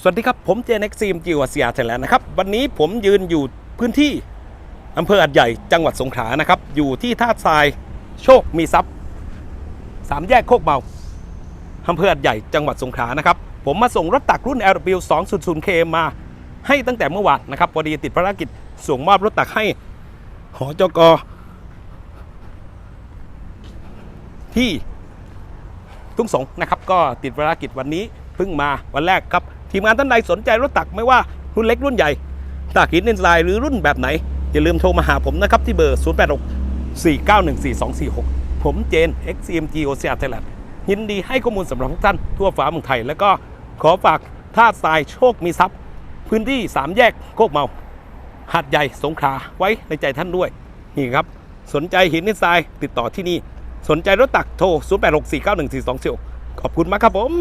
สวัสดีครับ ผมเจนเอ็กซีมจิวเซียไทยแลนด์นะครับ วันนี้ผมยืนอยู่พื้นที่อำเภออัดใหญ่จังหวัดสงขลานะครับ อยู่ที่ท่าทรายโชคมีทรัพย์สามแยกโคกเมาอำเภออัดใหญ่จังหวัดสงขลานะครับ ผมมาส่งรถตักรุ่น LW 200K มาให้ตั้งแต่เมื่อวานนะครับพอดีติดภารกิจส่งมอบรถตักให้หอจกที่ทุ่งสงนะครับ ก็ติดภารกิจวันนี้เพิ่งมาวันแรกครับ ทีมงานท่านใดสนใจรถตักไม่ว่ารุ่นเล็กรุ่นใหญ่ตากหินเอนไซด์หรือรุ่นแบบไหน อย่าลืมโทรมาหาผมนะครับที่เบอร์ 0 8 6 4 9 1 4 2 4 6 ผมเจน XCMG o c r Thailand ยินดีให้ข้อมูลสำหรับทุกท่านทั่วฟ้าเมืองไทย แล้วก็ขอฝากท่าทรายโชคมีทรัพย์ พื้นที่ 3 แยกโคกเมาหัดใหญ่สงขลาไว้ในใจท่านด้วย นี่ครับ สนใจหินนิสไซด์ติดต่อที่นี่ สนใจรถตักโทร 0864914246 ขอบคุณมากครับผม